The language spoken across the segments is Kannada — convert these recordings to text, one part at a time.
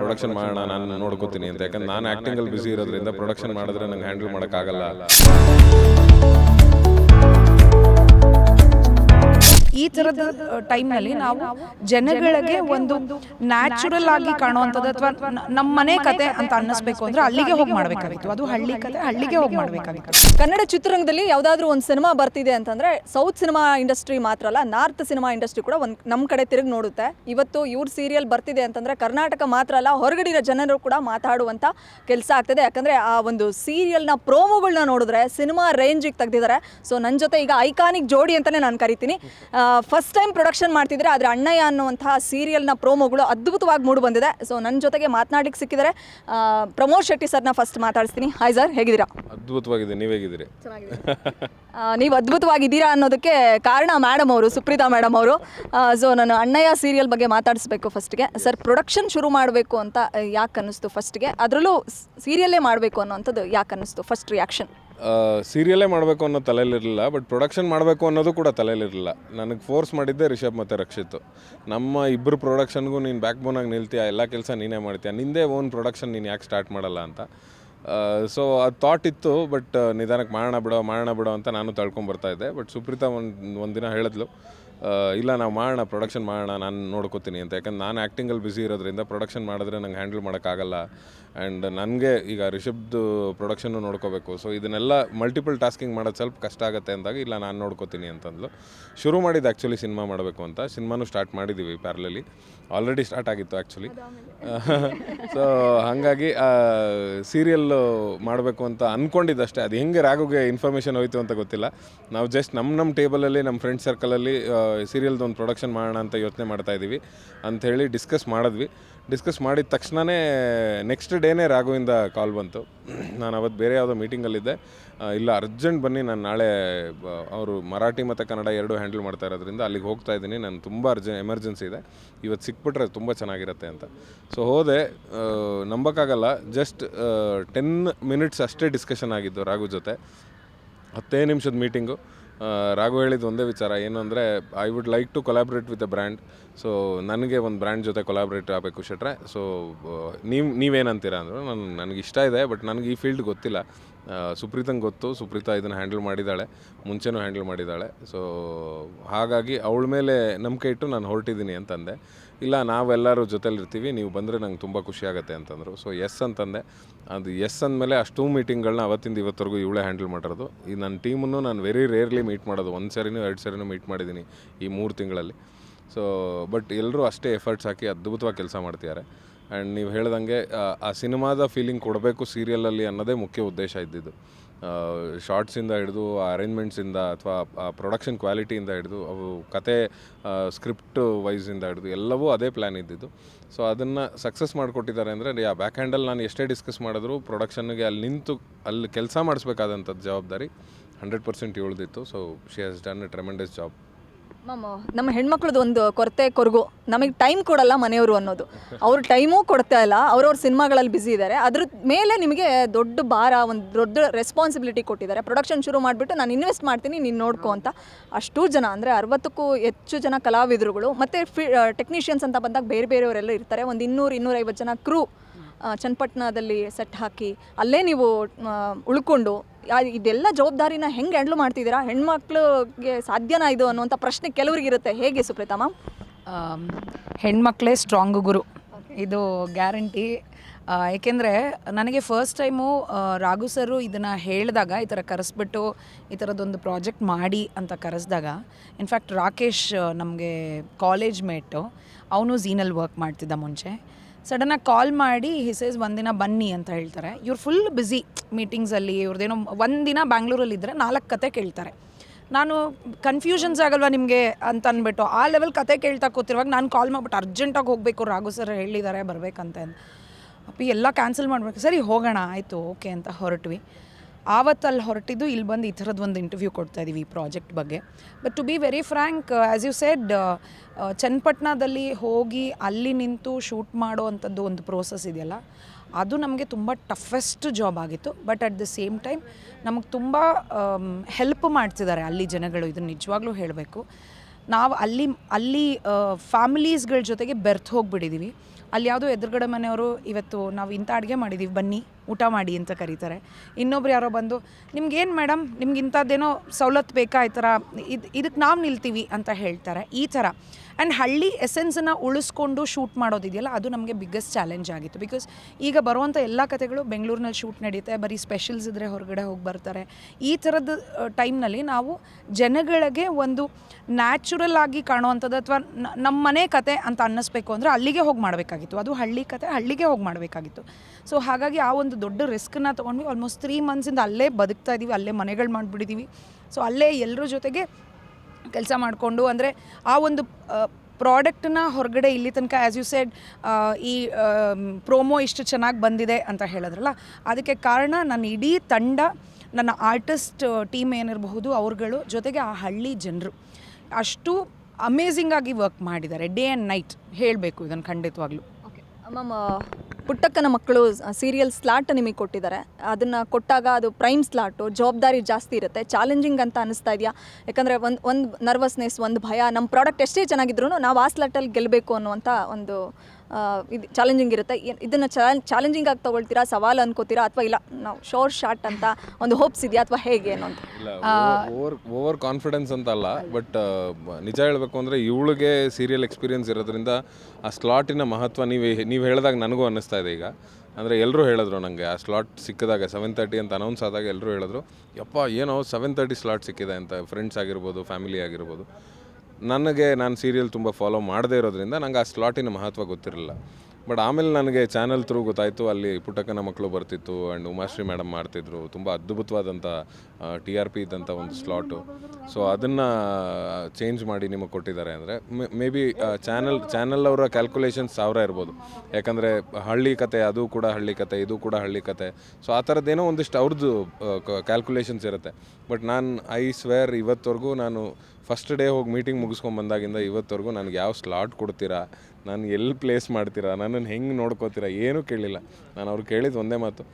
ಪ್ರೊಡಕ್ಷನ್ ಮಾಡೋಣ, ನಾನು ನೋಡ್ಕೋತೀನಿ ಅಂತ. ಯಾಕಂದ್ರೆ ನಾನು ಆ್ಯಕ್ಟಿಂಗಲ್ಲಿ ಬಿಸಿ ಇರೋದ್ರಿಂದ ಪ್ರೊಡಕ್ಷನ್ ಮಾಡಿದ್ರೆ ನಂಗೆ ಹ್ಯಾಂಡಲ್ ಮಾಡೋಕ್ಕಾಗಲ್ಲ. ಈ ಥರದ ಟೈಮ್ನಲ್ಲಿ ನಾವು ಜನಗಳಿಗೆ ಒಂದು ನ್ಯಾಚುರಲ್ ಆಗಿ ಕಾಣುವಂಥದ್ದು ಅಥವಾ ನಮ್ಮ ಮನೆ ಕತೆ ಅಂತ ಅನ್ನಿಸ್ಬೇಕು ಅಂದ್ರೆ ಅಲ್ಲಿಗೆ ಹೋಗಿ ಮಾಡಬೇಕಾಗಿತ್ತು. ಅದು ಹಳ್ಳಿ ಕತೆ, ಹಳ್ಳಿಗೆ ಹೋಗಿ ಮಾಡಬೇಕಾಗಿತ್ತು. ಕನ್ನಡ ಚಿತ್ರರಂಗದಲ್ಲಿ ಯಾವುದಾದ್ರೂ ಒಂದು ಸಿನಿಮಾ ಬರ್ತಿದೆ ಅಂತಂದ್ರೆ ಸೌತ್ ಸಿನಿಮಾ ಇಂಡಸ್ಟ್ರಿ ಮಾತ್ರ ಅಲ್ಲ ನಾರ್ತ್ ಸಿನಿಮಾ ಇಂಡಸ್ಟ್ರಿ ಕೂಡ ಒಂದು ನಮ್ಮ ಕಡೆ ತಿರುಗಿ ನೋಡುತ್ತೆ. ಇವತ್ತು ಇವ್ರ ಸೀರಿಯಲ್ ಬರ್ತಿದೆ ಅಂತಂದ್ರೆ ಕರ್ನಾಟಕ ಮಾತ್ರ ಅಲ್ಲ ಹೊರಗಡಿನ ಜನರು ಕೂಡ ಮಾತಾಡುವಂಥ ಕೆಲಸ ಆಗ್ತದೆ. ಯಾಕಂದ್ರೆ ಆ ಒಂದು ಸೀರಿಯಲ್ನ ಪ್ರೋಮೋಗಳನ್ನ ನೋಡಿದ್ರೆ ಸಿನಿಮಾ ರೇಂಜಿಗೆ ತೆಗೆದಿದ್ದಾರೆ ಸೊ ನನ್ನ ಜೊತೆ ಈಗ ಐಕಾನಿಕ್ ಜೋಡಿ ಅಂತಲೇ ನಾನು ಕರಿತೀನಿ. ಫಸ್ಟ್ ಟೈಮ್ ಪ್ರೊಡಕ್ಷನ್ ಮಾಡ್ತಿದ್ರೆ ಆದರೆ ಅಣ್ಣಯ್ಯ ಅನ್ನುವಂತಹ ಸೀರಿಯಲ್ನ ಪ್ರೋಮೋಗಳು ಅದ್ಭುತವಾಗಿ ಮೂಡಿ ಬಂದಿದೆ. ಸೊ ನನ್ನ ಜೊತೆಗೆ ಮಾತನಾಡಲಿಕ್ಕೆ ಸಿಕ್ಕಿದರೆ ಪ್ರಮೋದ್ ಶೆಟ್ಟಿ ಸರ್ನ ಫಸ್ಟ್ ಮಾತಾಡಿಸ್ತೀನಿ. ಹಾಯ್ ಸರ್ ಹೇಗಿದ್ದೀರಾ? ಅದ್ಭುತವಾಗಿದೆ ನೀವೇಗಿದ್ದೀರಿ ನೀವು ಅದ್ಭುತವಾಗಿದ್ದೀರಾ ಅನ್ನೋದಕ್ಕೆ ಕಾರಣ ಮೇಡಮ್ ಅವರು ಸುಪ್ರೀತಾ ಮೇಡಮ್ ಅವರು. ಸೊ ನಾನು ಅಣ್ಣಯ್ಯ ಸೀರಿಯಲ್ ಬಗ್ಗೆ ಮಾತಾಡಿಸ್ಬೇಕು ಫಸ್ಟ್ಗೆ ಸರ್ ಪ್ರೊಡಕ್ಷನ್ ಶುರು ಮಾಡಬೇಕು ಅಂತ ಯಾಕೆ ಅನ್ನಿಸ್ತು ಫಸ್ಟ್ಗೆ ಅದರಲ್ಲೂ ಸೀರಿಯಲ್ಲೇ ಮಾಡಬೇಕು ಅನ್ನೋಂಥದ್ದು ಯಾಕೆ ಅನ್ನಿಸ್ತು ಫಸ್ಟ್ ರಿಯಾಕ್ಷನ್ ಸೀರಿಯಲೇ ಮಾಡಬೇಕು ಅನ್ನೋ ತಲೆಯಲ್ಲಿರಲಿಲ್ಲ ಬಟ್ ಪ್ರೊಡಕ್ಷನ್ ಮಾಡಬೇಕು ಅನ್ನೋದು ಕೂಡ ತಲೆಯಲ್ಲಿರಲಿಲ್ಲ. ನನಗೆ ಫೋರ್ಸ್ ಮಾಡಿದ್ದೆ ರಿಷಬ್ ಮತ್ತು ರಕ್ಷಿತ್. ನಮ್ಮ ಇಬ್ಬರು ಪ್ರೊಡಕ್ಷನ್ಗೂ ನೀನು ಬ್ಯಾಕ್ ಬೋನಾಗಿ ನಿಲ್ತೀಯ, ಎಲ್ಲ ಕೆಲಸ ನೀನೇ ಮಾಡ್ತೀಯ, ನಿಂದೇ ಓನ್ ಪ್ರೊಡಕ್ಷನ್ ನೀನು ಯಾಕೆ ಸ್ಟಾರ್ಟ್ ಮಾಡಲ್ಲ ಅಂತ. ಸೊ ಅದು ಥಾಟ್ ಇತ್ತು ಬಟ್ ನಿಧಾನಕ್ಕೆ ಮಾಡೋಣ ಬಿಡೋ ಮಾಡೋಣ ಬಿಡೋ ಅಂತ ನಾನು ತಳ್ಕೊಂಡು ಬರ್ತಾ ಇದ್ದೆ. ಬಟ್ ಸುಪ್ರೀತಾ ಒಂದು ಒಂದಿನ ದಿನ ಹೇಳಿದ್ಲು ಇಲ್ಲ ನಾವು ಮಾಡೋಣ ಪ್ರೊಡಕ್ಷನ್ ಮಾಡೋಣ, ನಾನು ನೋಡ್ಕೋತೀನಿ ಅಂತ. ಯಾಕಂದ್ರೆ ನಾನು ಆ್ಯಕ್ಟಿಂಗಲ್ಲಿ ಬ್ಯುಸಿ ಇರೋದ್ರಿಂದ ಪ್ರೊಡಕ್ಷನ್ ಮಾಡಿದ್ರೆ ನಂಗೆ ಹ್ಯಾಂಡಲ್ ಮಾಡೋಕ್ಕಾಗಲ್ಲ ಆ್ಯಂಡ್ ನನಗೆ ಈಗ ರಿಷಬ್ದು ಪ್ರೊಡಕ್ಷನ್ನು ನೋಡ್ಕೋಬೇಕು. ಸೊ ಇದನ್ನೆಲ್ಲ ಮಲ್ಟಿಪಲ್ ಟಾಸ್ಕಿಂಗ್ ಮಾಡೋದು ಸ್ವಲ್ಪ ಕಷ್ಟ ಆಗುತ್ತೆ ಅಂದಾಗ, ಇಲ್ಲ ನಾನು ನೋಡ್ಕೋತೀನಿ ಅಂತಂದ್ಲು. ಶುರು ಮಾಡಿದ್ದು ಆ್ಯಕ್ಚುಲಿ ಸಿನಿಮಾ ಮಾಡಬೇಕು ಅಂತ. ಸಿನಿಮಾನು ಸ್ಟಾರ್ಟ್ ಮಾಡಿದ್ದೀವಿ ಪ್ಯಾರಲಲ್ಲಿ ಆಲ್ರೆಡಿ ಸ್ಟಾರ್ಟ್ ಆಗಿತ್ತು ಆ್ಯಕ್ಚುಲಿ ಸೊ ಹಾಗಾಗಿ ಸೀರಿಯಲ್ಲು ಮಾಡಬೇಕು ಅಂತ ಅಂದ್ಕೊಂಡಿದ್ದಷ್ಟೇ ಅದು ಹೆಂಗೆ ರಾಗುಗೆ ಇನ್ಫಾರ್ಮೇಷನ್ ಹೋಯ್ತು ಅಂತ ಗೊತ್ತಿಲ್ಲ. ನಾವು ಜಸ್ಟ್ ನಮ್ಮ ನಮ್ಮ ಟೇಬಲಲ್ಲಿ ನಮ್ಮ ಫ್ರೆಂಡ್ ಸರ್ಕಲಲ್ಲಿ ಸೀರಿಯಲ್ದು ಒಂದು ಪ್ರೊಡಕ್ಷನ್ ಮಾಡೋಣ ಅಂತ ಯೋಚನೆ ಮಾಡ್ತಾ ಇದ್ದೀವಿ ಅಂಥೇಳಿ ಡಿಸ್ಕಸ್ ಮಾಡಿದ್ವಿ. ಡಿಸ್ಕಸ್ ಮಾಡಿದ ತಕ್ಷಣವೇ ನೆಕ್ಸ್ಟ್ ಡೇನೇ ರಾಘುವಿಂದ ಕಾಲ್ ಬಂತು. ನಾನು ಅವತ್ತು ಬೇರೆ ಯಾವುದೋ ಮೀಟಿಂಗಲ್ಲಿದ್ದೆ. ಇಲ್ಲ, ಅರ್ಜೆಂಟ್ ಬನ್ನಿ, ನಾನು ನಾಳೆ ಅವರು ಮರಾಠಿ ಮತ್ತು ಕನ್ನಡ ಎರಡೂ ಹ್ಯಾಂಡಲ್ ಮಾಡ್ತಾ ಇರೋದ್ರಿಂದ ಅಲ್ಲಿಗೆ ಹೋಗ್ತಾ ಇದ್ದೀನಿ. ನಾನು ತುಂಬ ಅರ್ಜೆ, ಎಮರ್ಜೆನ್ಸಿ ಇದೆ. ಇವತ್ತು ಸಿಕ್ಬಿಟ್ರೆ ತುಂಬ ಚೆನ್ನಾಗಿರುತ್ತೆ ಅಂತ. ಸೊ, ಹೋದೆ ನಂಬಕ್ಕಾಗಲ್ಲ. ಜಸ್ಟ್ ಟೆನ್ ಮಿನಿಟ್ಸ್ ಅಷ್ಟೇ ಡಿಸ್ಕಷನ್ ಆಗಿದ್ದು ರಾಘು ಜೊತೆ. ಹತ್ತೇ ನಿಮಿಷದ ಮೀಟಿಂಗು. ರಾಘು ಹೇಳಿದ್ದು ಒಂದೇ ವಿಚಾರ ಏನು ಅಂದರೆ I would like to collaborate with a brand so ನನಗೆ ಒಂದು ಬ್ರ್ಯಾಂಡ್ ಜೊತೆ ಕೊಲಾಬ್ರೇಟ್ ಆಗಬೇಕು ಶೆಟ್ರೆ ಸೊ ನೀವು, ನೀವೇನಂತೀರ ಅಂದರು, ನಾನು ನನಗೆ ಇಷ್ಟ ಇದೆ ಬಟ್ ನನಗೆ ಈ ಫೀಲ್ಡ್ ಗೊತ್ತಿಲ್ಲ. ಸುಪ್ರೀತಂಗೆ ಗೊತ್ತು, ಸುಪ್ರೀತಾ ಇದನ್ನು ಹ್ಯಾಂಡಲ್ ಮಾಡಿದ್ದಾಳೆ ಮುಂಚೆನೂ ಹ್ಯಾಂಡಲ್ ಮಾಡಿದ್ದಾಳೆ ಸೊ ಹಾಗಾಗಿ ಅವಳ ಮೇಲೆ ನಂಬಿಕೆ ಇಟ್ಟು ನಾನು ಹೊರಟಿದ್ದೀನಿ ಅಂತಂದೆ. ಇಲ್ಲ ನಾವೆಲ್ಲರೂ ಜೊತೆಲಿರ್ತೀವಿ ನೀವು ಬಂದರೆ ನಂಗೆ ತುಂಬ ಖುಷಿ ಆಗುತ್ತೆ ಅಂತಂದರು. ಸೊ ಎಸ್ ಅಂತಂದೆ. ಅದು ಎಸ್ ಅಂದಮೇಲೆ ಅಷ್ಟು ಮೀಟಿಂಗ್ಗಳನ್ನ ಅವತ್ತಿಂದ ಇವತ್ತರೆಗೂ ಇವಳೇ ಹ್ಯಾಂಡಲ್ ಮಾಡಿರೋದು. ಈ ನನ್ನ ಟೀಮನ್ನು ನಾನು ವೆರಿ ರೇರ್ಲಿ ಮೀಟ್ ಮಾಡೋದು. ಒಂದು ಸರಿನೂ ಎರಡು ಸರಿನೂ ಮೀಟ್ ಮಾಡಿದ್ದೀನಿ ಈ ಮೂರು ತಿಂಗಳಲ್ಲಿ. ಸೊ ಬಟ್ ಎಲ್ಲರೂ ಅಷ್ಟೇ ಎಫರ್ಟ್ಸ್ ಹಾಕಿ ಅದ್ಭುತವಾಗಿ ಕೆಲಸ ಮಾಡ್ತಿದ್ದಾರೆ. ಆ್ಯಂಡ್ ನೀವು ಹೇಳ್ದಂಗೆ ಆ, ಆ ಸಿನಿಮಾದ ಫೀಲಿಂಗ್ ಕೊಡಬೇಕು ಸೀರಿಯಲಲ್ಲಿ ಅನ್ನೋದೇ ಮುಖ್ಯ ಉದ್ದೇಶ ಇದ್ದಿದ್ದು. ಶಾರ್ಟ್ಸಿಂದ ಹಿಡಿದು, ಅರೇಂಜ್ಮೆಂಟ್ಸಿಂದ ಅಥವಾ ಪ್ರೊಡಕ್ಷನ್ ಕ್ವಾಲಿಟಿಯಿಂದ ಹಿಡಿದು, ಅವು ಕತೆ ಸ್ಕ್ರಿಪ್ಟ್ ವೈಸಿಂದ ಹಿಡಿದು, ಎಲ್ಲವೂ ಅದೇ ಪ್ಲ್ಯಾನ್ ಇದ್ದಿದ್ದು. ಸೊ, ಅದನ್ನು ಸಕ್ಸಸ್ ಮಾಡಿಕೊಟ್ಟಿದ್ದಾರೆ ಅಂದರೆ, ಯಾ, ಬ್ಯಾಕ್ ಹ್ಯಾಂಡಲ್ ನಾನು ಎಷ್ಟೇ ಡಿಸ್ಕಸ್ ಮಾಡಿದ್ರು, ಪ್ರೊಡಕ್ಷನ್ಗೆ ಅಲ್ಲಿ ನಿಂತು, ಅಲ್ಲಿ ಕೆಲಸ ಮಾಡಿಸ್ಬೇಕಾದಂಥದ್ದು ಜವಾಬ್ದಾರಿ hundred percent ಇವಳ್ದಿತ್ತು. So, she has done a tremendous job. Ma'am ನಮ್ಮ ಹೆಣ್ಮಕ್ಳದ್ದು ಒಂದು ಕೊರತೆ, ಕೊರಗು. ನಮಗೆ ಟೈಮ್ ಕೊಡಲ್ಲ ಮನೆಯವರು ಅನ್ನೋದು. ಅವ್ರ ಟೈಮೂ ಕೊಡ್ತಾ ಇಲ್ಲ. ಅವ್ರವ್ರ ಸಿನಿಮಾಗಳಲ್ಲಿ ಬ್ಯುಸಿ ಇದ್ದಾರೆ ಅದ್ರ ಮೇಲೆ ನಿಮಗೆ ದೊಡ್ಡ ಭಾರ, ಒಂದು ದೊಡ್ಡ ರೆಸ್ಪಾನ್ಸಿಬಿಲಿಟಿ ಕೊಟ್ಟಿದ್ದಾರೆ. ಪ್ರೊಡಕ್ಷನ್ ಶುರು ಮಾಡಿಬಿಟ್ಟು ನಾನು ಇನ್ವೆಸ್ಟ್ ಮಾಡ್ತೀನಿ, ನೀನು ನೋಡ್ಕೊ ಅಂತ. ಅಷ್ಟೂ ಜನ, ಅಂದರೆ ಅರವತ್ತಕ್ಕೂ ಹೆಚ್ಚು ಜನ ಕಲಾವಿದರುಗಳು, ಮತ್ತು ಫಿ ಟೆಕ್ನಿಷಿಯನ್ಸ್ ಅಂತ ಬಂದಾಗ ಬೇರೆ ಬೇರೆಯವರೆಲ್ಲ ಇರ್ತಾರೆ. ಒಂದು ಇನ್ನೂರು, ಇನ್ನೂರೈವತ್ತು ಜನ ಕ್ರೂ ಚನ್ನಪಟ್ಟಣದಲ್ಲಿ ಸೆಟ್ ಹಾಕಿ, ಅಲ್ಲೇ ನೀವು ಉಳ್ಕೊಂಡು ಇದೆಲ್ಲ ಜವಾಬ್ದಾರಿನ ಹೆಂಗೆ ಹ್ಯಾಂಡ್ಲ್ ಮಾಡ್ತಿದ್ದೀರಾ? ಹೆಣ್ಮಕ್ಳಿಗೆ ಸಾಧ್ಯನಾ ಇದು ಅನ್ನುವಂಥ ಪ್ರಶ್ನೆ ಕೆಲವರಿಗಿರುತ್ತೆ. ಹೇಗೆ ಸುಪ್ರೀತಾ ಮ್ಯಾಮ್? ಹೆಣ್ಮಕ್ಳೇ ಸ್ಟ್ರಾಂಗ್ ಗುರು. ಇದು ಗ್ಯಾರಂಟಿ. ಏಕೆಂದರೆ ನನಗೆ ಫಸ್ಟ್ ಟೈಮು ರಾಘು ಸರು ಇದನ್ನು ಹೇಳಿದಾಗ, ಈ ಥರ ಕರೆಸ್ಬಿಟ್ಟು, ಈ ಥರದ್ದೊಂದು ಪ್ರಾಜೆಕ್ಟ್ ಮಾಡಿ ಅಂತ ಕರೆಸಿದಾಗ ಇನ್ಫ್ಯಾಕ್ಟ್ ರಾಕೇಶ್, ನಮಗೆ ಕಾಲೇಜ್ ಮೇಟು ಅವನು ಝೀನಲ್ಲಿ ವರ್ಕ್ ಮಾಡ್ತಿದ್ದ ಮುಂಚೆ. ಸಡನ್ನಾಗಿ ಕಾಲ್ ಮಾಡಿ ಹಿಸೇಸ್ ಒಂದಿನ ಬನ್ನಿ ಅಂತ ಹೇಳ್ತಾರೆ. ಇವ್ರು ಫುಲ್ ಬ್ಯುಸಿ ಮೀಟಿಂಗ್ಸಲ್ಲಿ ಇವ್ರದ್ದೇನೋ ಒಂದಿನ ಬ್ಯಾಂಗ್ಳೂರಲ್ಲಿ ಇದ್ದರೆ ನಾಲ್ಕು ಕತೆ ಕೇಳ್ತಾರೆ. ನಾನು ಕನ್ಫ್ಯೂಷನ್ಸ್ ಆಗಲ್ವಾ ನಿಮಗೆ ಅಂತ ಅಂದ್ಬಿಟ್ಟು ಆ ಲೆವೆಲ್ ಕತೆ ಕೇಳ್ತಾ ಕೂತಿರುವಾಗ ನಾನು ಕಾಲ್ ಮಾಡಿಬಿಟ್ಟು ಅರ್ಜೆಂಟಾಗಿ ಹೋಗಬೇಕು, ರಾಘು ಸರ್ ಹೇಳಿದ್ದಾರೆ ಬರಬೇಕಂತ ಅಪ್ಪಿ, ಎಲ್ಲ ಕ್ಯಾನ್ಸಲ್ ಮಾಡಬೇಕು. ಸರಿ, ಹೋಗೋಣ, ಆಯಿತು ಓಕೆ ಅಂತ ಹೊರಟ್ವಿ. ಆವತ್ತು ಅಲ್ಲಿ ಹೊರಟಿದ್ದು ಇಲ್ಲಿ ಬಂದು ಈ ಥರದ್ದು ಒಂದು ಇಂಟರ್ವ್ಯೂ ಕೊಡ್ತಾ ಇದ್ದೀವಿ ಈ ಪ್ರಾಜೆಕ್ಟ್ ಬಗ್ಗೆ. But to be very frank as you said ಚನ್ನಪಟ್ಟಣದಲ್ಲಿ ಹೋಗಿ ಅಲ್ಲಿ ನಿಂತು ಶೂಟ್ ಮಾಡೋ ಅಂಥದ್ದು ಒಂದು ಪ್ರೋಸೆಸ್ ಇದೆಯಲ್ಲ, ಅದು ನಮಗೆ ತುಂಬ ಟಫೆಸ್ಟ್ ಜಾಬ್ ಆಗಿತ್ತು. But at the same time ನಮಗೆ ತುಂಬ ಹೆಲ್ಪ್ ಮಾಡ್ತಿದ್ದಾರೆ ಅಲ್ಲಿ ಜನಗಳು, ಇದನ್ನು ನಿಜವಾಗ್ಲೂ ಹೇಳಬೇಕು. ನಾವು ಅಲ್ಲಿ ಅಲ್ಲಿ ಫ್ಯಾಮಿಲೀಸ್ಗಳ ಜೊತೆಗೆ ಬೆರ್ತು ಹೋಗಿಬಿಟ್ಟಿದ್ದೀವಿ ಅಲ್ಲಿ ಯಾವುದೋ ಎದುರುಗಡೆ ಮನೆಯವರು, ಇವತ್ತು ನಾವು ಇಂಥ ಅಡುಗೆ ಮಾಡಿದ್ದೀವಿ ಬನ್ನಿ. ಊಟ ಮಾಡಿ ಅಂತ ಕರೀತಾರೆ. ಇನ್ನೊಬ್ರು ಯಾರೋ ಬಂದು, ನಿಮ್ಗೇನು ಮೇಡಮ್ ನಿಮ್ಗೆ ಇಂಥದ್ದೇನೋ ಸವಲತ್ತು ಬೇಕಾ ಈ ಥರ, ಇದು ಇದಕ್ಕೆ ನಾವು ನಿಲ್ತೀವಿ ಅಂತ ಹೇಳ್ತಾರೆ. ಈ ಥರ. ಆ್ಯಂಡ್ ಹಳ್ಳಿ ಎಸೆನ್ಸನ್ನು ಉಳಿಸ್ಕೊಂಡು ಶೂಟ್ ಮಾಡೋದಿದೆಯಲ್ಲ, ಅದು ನಮಗೆ ಬಿಗ್ಗೆಸ್ಟ್ ಚಾಲೆಂಜ್ ಆಗಿತ್ತು. ಬಿಕಾಸ್ ಈಗ ಬರುವಂಥ ಎಲ್ಲ ಕತೆಗಳು ಬೆಂಗಳೂರಿನಲ್ಲಿ ಶೂಟ್ ನಡೆಯುತ್ತೆ ಬರೀ ಸ್ಪೆಷಲ್ಸ್ ಇದ್ದರೆ ಹೊರಗಡೆ ಹೋಗಿ ಬರ್ತಾರೆ. ಈ ಥರದ ಟೈಮ್ನಲ್ಲಿ ನಾವು ಜನಗಳಿಗೆ ಒಂದು ನ್ಯಾಚುರಲ್ ಆಗಿ ಕಾಣುವಂಥದ್ದು ಅಥವಾ ನಮ್ಮ ಮನೆ ಕತೆ ಅಂತ ಅನ್ನಿಸ್ಬೇಕು ಅಂದರೆ ಅಲ್ಲಿಗೆ ಹೋಗಿ ಮಾಡಬೇಕಾಗಿತ್ತು. ಅದು ಹಳ್ಳಿ ಕತೆ, ಹಳ್ಳಿಗೆ ಹೋಗಿ ಮಾಡಬೇಕಾಗಿತ್ತು. ಸೊ ಹಾಗಾಗಿ ಆ ಒಂದು ದೊಡ್ಡ ರಿಸ್ಕನ್ನ ತೊಗೊಂಡ್ವಿ. ಆಲ್ಮೋಸ್ಟ್ ತ್ರೀ ಮಂತ್ಸಿಂದ ಅಲ್ಲೇ ಬದುಕ್ತಾ ಇದ್ದೀವಿ ಅಲ್ಲೇ ಮನೆಗಳು ಮಾಡಿಬಿಟ್ಟಿದ್ದೀವಿ ಸೊ ಅಲ್ಲೇ ಎಲ್ಲರ ಜೊತೆಗೆ ಕೆಲಸ ಮಾಡಿಕೊಂಡು ಅಂದರೆ ಆ ಒಂದು ಪ್ರಾಡಕ್ಟನ್ನ ಹೊರಗಡೆ ಇಲ್ಲಿ ತನಕ ಆ್ಯಸ್ ಯು ಸೆಡ್ ಈ ಪ್ರೋಮೋ ಇಷ್ಟು ಚೆನ್ನಾಗಿ ಬಂದಿದೆ ಅಂತ ಹೇಳಿದ್ರಲ್ಲ, ಅದಕ್ಕೆ ಕಾರಣ ನನ್ನ ಇಡೀ ತಂಡ, ನನ್ನ ಆರ್ಟಿಸ್ಟ್ ಟೀಮ್ ಏನಿರಬಹುದು ಅವ್ರುಗಳು ಜೊತೆಗೆ ಆ ಹಳ್ಳಿ ಜನರು. ಅಷ್ಟು ಅಮೇಝಿಂಗಾಗಿ ವರ್ಕ್ ಮಾಡಿದ್ದಾರೆ ಡೇ ಆ್ಯಂಡ್ ನೈಟ್ ಹೇಳಬೇಕು ಇದನ್ನು ಖಂಡಿತವಾಗ್ಲೂ. ಮ್ಯಾಮ್ ಪುಟ್ಟಕ್ಕನ ಮಕ್ಕಳು ಸೀರಿಯಲ್ ಸ್ಲಾಟ್ ನಿಮಗೆ ಕೊಟ್ಟಿದ್ದಾರೆ. ಅದನ್ನು ಕೊಟ್ಟಾಗ ಅದು ಪ್ರೈಮ್ ಸ್ಲಾಟು ಜವಾಬ್ದಾರಿ ಜಾಸ್ತಿ ಇರುತ್ತೆ. ಚಾಲೆಂಜಿಂಗ್ ಅಂತ ಅನಿಸ್ತಾ ಇದೆಯಾ? ಯಾಕಂದರೆ ಒಂದು ಒಂದು ನರ್ವಸ್ನೆಸ್ ಒಂದು ಭಯ ನಮ್ಮ ಪ್ರಾಡಕ್ಟ್ ಎಷ್ಟೇ ಚೆನ್ನಾಗಿದ್ರು ನಾವು ಆ ಸ್ಲಾಟಲ್ಲಿ ಗೆಲ್ಲಬೇಕು ಅನ್ನುವಂಥ ಒಂದು ಇದು ಚಾಲೆಂಜಿಂಗ್ ಇರುತ್ತೆ. ಇದನ್ನು ಚಾಲೆಂಜಿಂಗ್ ಆಗಿ ತಗೊಳ್ತೀರಾ ಸವಾಲು ಅನ್ಕೋತೀರಾ ಅಥವಾ ಇಲ್ಲ ನಾವು ಶೋರ್ ಶಾಟ್ ಅಂತ ಒಂದು ಹೋಪ್ಸ್ ಇದೆಯಾ ಅಥವಾ ಹೇಗೆ ಏನು ಅಂತ? ಓವರ್ ಓವರ್ ಕಾನ್ಫಿಡೆನ್ಸ್ ಅಂತ ಅಲ್ಲ ಬಟ್ ನಿಜ ಹೇಳಬೇಕು ಅಂದರೆ ಇವಳಿಗೆ ಸೀರಿಯಲ್ ಎಕ್ಸ್ಪೀರಿಯನ್ಸ್ ಇರೋದ್ರಿಂದ ಆ ಸ್ಲಾಟಿನ ಮಹತ್ವ ನೀವು ನೀವು ಹೇಳಿದಾಗ ನನಗೂ ಅನ್ನಿಸ್ತಾ ಇದೆ ಈಗ. ಅಂದರೆ ಎಲ್ಲರೂ ಹೇಳಿದ್ರು ನನಗೆ ಆ ಸ್ಲಾಟ್ ಸಿಕ್ಕಿದಾಗ ಸೆವೆನ್ ತರ್ಟಿ ಅಂತ ಅನೌನ್ಸ್ ಆದಾಗ ಎಲ್ಲರೂ ಹೇಳಿದ್ರು ಯಪ್ಪ ಏನೋ ಸೆವೆನ್ ತರ್ಟಿ ಸ್ಲಾಟ್ ಸಿಕ್ಕಿದೆ ಅಂತ ಫ್ರೆಂಡ್ಸ್ ಆಗಿರ್ಬೋದು ಫ್ಯಾಮಿಲಿ ಆಗಿರ್ಬೋದು. ನನಗೆ ನಾನು ಸೀರಿಯಲ್ ತುಂಬ ಫಾಲೋ ಮಾಡದೇ ಇರೋದ್ರಿಂದ ನಂಗೆ ಆ ಸ್ಲಾಟಿನ ಮಹತ್ವ ಗೊತ್ತಿರಲಿಲ್ಲ. ಬಟ್ ಆಮೇಲೆ ನನಗೆ ಚಾನಲ್ ಥ್ರೂ ಗೊತ್ತಾಯಿತು, ಅಲ್ಲಿ ಪುಟ್ಟಕ್ಕನ ಮಕ್ಕಳು ಬರ್ತಿತ್ತು ಆ್ಯಂಡ್ ಉಮಾಶ್ರೀ ಮೇಡಮ್ ಮಾಡ್ತಿದ್ರು. ತುಂಬ ಅದ್ಭುತವಾದಂಥ ಟಿ ಆರ್ ಪಿ ಇದ್ದಂಥ ಒಂದು ಸ್ಲಾಟು ಸೊ ಅದನ್ನು ಚೇಂಜ್ ಮಾಡಿ ನಿಮಗೆ ಕೊಟ್ಟಿದ್ದಾರೆ ಅಂದರೆ, ಮೇ ಬಿ ಚಾನಲ್ ಚಾನಲ್ ಅವರ ಕ್ಯಾಲ್ಕುಲೇಷನ್ಸ್ ಸಾವಿರ ಇರ್ಬೋದು. ಯಾಕಂದರೆ ಹಳ್ಳಿ ಕತೆ, ಅದು ಕೂಡ ಹಳ್ಳಿ ಕತೆ, ಇದು ಕೂಡ ಹಳ್ಳಿ ಕತೆ. ಸೊ ಆ ಥರದ್ದೇನೋ ಒಂದಿಷ್ಟು ಅವ್ರದ್ದು ಕ್ಯಾಲ್ಕುಲೇಷನ್ಸ್ ಇರುತ್ತೆ. ಬಟ್ ನಾನು ಐ ಸ್ವೇರ್ ಇವತ್ತವರೆಗೂ ನಾನು ಫಸ್ಟ್ ಡೇ ಹೋಗಿ ಮೀಟಿಂಗ್ ಮುಗಿಸ್ಕೊಂಡು ಬಂದಾಗಿಂದ ಇವತ್ತವರೆಗೂ ನನಗೆ ಯಾವ ಸ್ಲಾಟ್ ಕೊಡ್ತೀರಾ? ನಾನು ಎಲ್ಲಿ ಪ್ಲೇಸ್ ಮಾಡ್ತೀರಾ? ನನ್ನನ್ನು ಹೆಂಗೆ ನೋಡ್ಕೋತೀರಾ? ಏನೂ ಕೇಳಿಲ್ಲ. ನಾನು ಅವ್ರು ಕೇಳಿದ್ದು ಒಂದೇ ಮಾತು.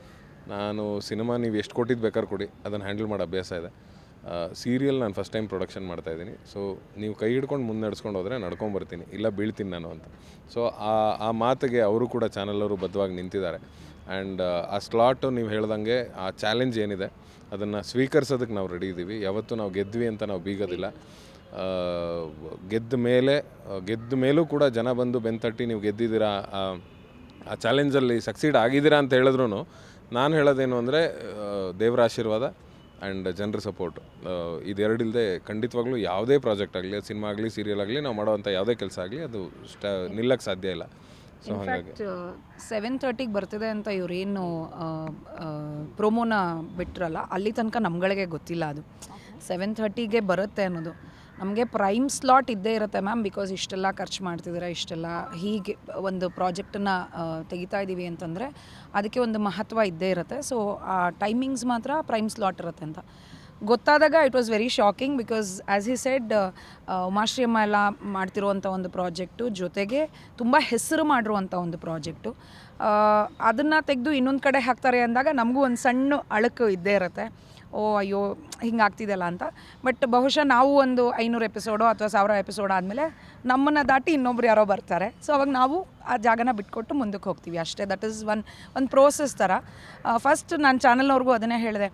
ನಾನು ಸಿನಿಮಾ ನೀವು ಎಷ್ಟು ಕೊಟ್ಟಿದ್ದು ಬೇಕಾದ್ರೆ ಕೊಡಿ. ಅದನ್ನು ಹ್ಯಾಂಡಲ್ ಮಾಡೋ ಅಭ್ಯಾಸ ಇದೆ. ಸೀರಿಯಲ್ ನಾನು ಫಸ್ಟ್ ಟೈಮ್ ಪ್ರೊಡಕ್ಷನ್ ಮಾಡ್ತಾಯಿದ್ದೀನಿ ಸೊ ನೀವು ಕೈ ಹಿಡ್ಕೊಂಡು ಮುಂದೆ ನಡ್ಸ್ಕೊಂಡು ಹೋದರೆ ನಡ್ಕೊಂಬರ್ತೀನಿ ಇಲ್ಲ ಬೀಳ್ತೀನಿ ನಾನು ಅಂತ. ಸೊ ಆ ಆ ಮಾತಿಗೆ ಅವರು ಕೂಡ ಚಾನಲವರು ಬದ್ಧವಾಗಿ ನಿಂತಿದ್ದಾರೆ. ಆ್ಯಂಡ್ ಆ ಸ್ಲಾಟು ನೀವು ಹೇಳ್ದಂಗೆ ಆ ಚಾಲೆಂಜ್ ಏನಿದೆ, ಅದನ್ನು ಸ್ವೀಕರಿಸೋದಕ್ಕೆ ನಾವು ರೆಡಿ ಇದ್ದೀವಿ ಯಾವತ್ತೂ ನಾವು ಗೆದ್ವಿ ಅಂತ ನಾವು ಬೀಗೋದಿಲ್ಲ. ಗೆದ್ದ ಮೇಲೆ ಗೆದ್ದ ಮೇಲೂ ಕೂಡ ಜನ ಬಂದು ಬೆನ್ತಟ್ಟಿ ನೀವು ಗೆದ್ದಿದ್ದೀರಾ? ಆ, ಚಾಲೆಂಜಲ್ಲಿ ಸಕ್ಸೀಡ್ ಆಗಿದ್ದೀರಾ? ಅಂತ ಹೇಳಿದ್ರು ನಾನು ಹೇಳೋದೇನು ಅಂದರೆ ದೇವರ ಆಶೀರ್ವಾದ ಆ್ಯಂಡ್ ಜನರ ಸಪೋರ್ಟ್. ಇದೆರಡಿಲ್ಲದೆ ಖಂಡಿತವಾಗ್ಲೂ ಯಾವುದೇ ಪ್ರಾಜೆಕ್ಟ್ ಆಗಲಿ ಸಿನಿಮಾ ಆಗಲಿ ಸೀರಿಯಲ್ ಆಗಲಿ ನಾವು ಮಾಡೋವಂಥ ಯಾವುದೇ ಕೆಲಸ ಆಗಲಿ ಅದು ಸ್ಟ ನಿಲ್ಲಕ್ಕೆ ಸಾಧ್ಯ ಇಲ್ಲ. ಸೊ ಹಾಗಾಗಿ ಸೆವೆನ್ ತರ್ಟಿಗೆ ಬರ್ತಿದೆ ಅಂತ ಇವರೇನು ಪ್ರೋಮೋನ ಬಿಟ್ರಲ್ಲ ಅಲ್ಲಿ ತನಕ ನಮ್ಗಳಿಗೆ ಗೊತ್ತಿಲ್ಲ ಅದು. ಸೆವೆನ್ ಥರ್ಟಿಗೆ ಬರುತ್ತೆ ಅನ್ನೋದು. ನಮಗೆ ಪ್ರೈಮ್ ಸ್ಲಾಟ್ ಇದ್ದೇ ಇರುತ್ತೆ ಮ್ಯಾಮ್ ಬಿಕಾಸ್ ಇಷ್ಟೆಲ್ಲ ಖರ್ಚು ಮಾಡ್ತಿದ್ದೀರಾ, ಇಷ್ಟೆಲ್ಲ ಹೀಗೆ ಒಂದು ಪ್ರಾಜೆಕ್ಟನ್ನು ತೆಗಿತಾ ಇದ್ದೀವಿ ಅಂತಂದರೆ ಅದಕ್ಕೆ ಒಂದು ಮಹತ್ವ ಇದ್ದೇ ಇರುತ್ತೆ. ಸೊ ಆ ಟೈಮಿಂಗ್ಸ್ ಮಾತ್ರ ಪ್ರೈಮ್ ಸ್ಲಾಟ್ ಇರುತ್ತೆ ಅಂತ. ಗೊತ್ತಾದಾಗ it was very shocking because as he said Umashree ಅಮ್ಮ ಎಲ್ಲ ಮಾಡ್ತಿರುವಂಥ ಒಂದು ಪ್ರಾಜೆಕ್ಟು ಜೊತೆಗೆ ತುಂಬ ಹೆಸರು ಮಾಡಿರುವಂಥ ಒಂದು ಪ್ರಾಜೆಕ್ಟು ಅದನ್ನು ತೆಗೆದು ಇನ್ನೊಂದು ಕಡೆ ಹಾಕ್ತಾರೆ ಅಂದಾಗ ನಮಗೂ ಒಂದು ಸಣ್ಣ ಅಳಕು ಇದ್ದೇ ಇರುತ್ತೆ. ಓ, ಅಯ್ಯೋ ಹಿಂಗಾಗ್ತಿದೆಯಲ್ಲ ಅಂತ. ಬಟ್ ಬಹುಶಃ ನಾವು ಒಂದು ಐನೂರು ಎಪಿಸೋಡೋ ಅಥವಾ ಸಾವಿರ ಎಪಿಸೋಡ್ ಆದಮೇಲೆ ನಮ್ಮನ್ನು ದಾಟಿ ಇನ್ನೊಬ್ರು ಯಾರೋ ಬರ್ತಾರೆ. ಸೊ ಅವಾಗ ನಾವು ಆ ಜಾಗನ ಬಿಟ್ಕೊಟ್ಟು ಮುಂದಕ್ಕೆ ಹೋಗ್ತೀವಿ. ಅಷ್ಟೇ ದಟ್ ಈಸ್ ಒನ್ ಒಂದು ಪ್ರೋಸೆಸ್ ಥರ ಫಸ್ಟ್ ನಾನು ಚಾನಲ್ನವ್ರಿಗೂ ಅದನ್ನೇ ಹೇಳಿದೆ.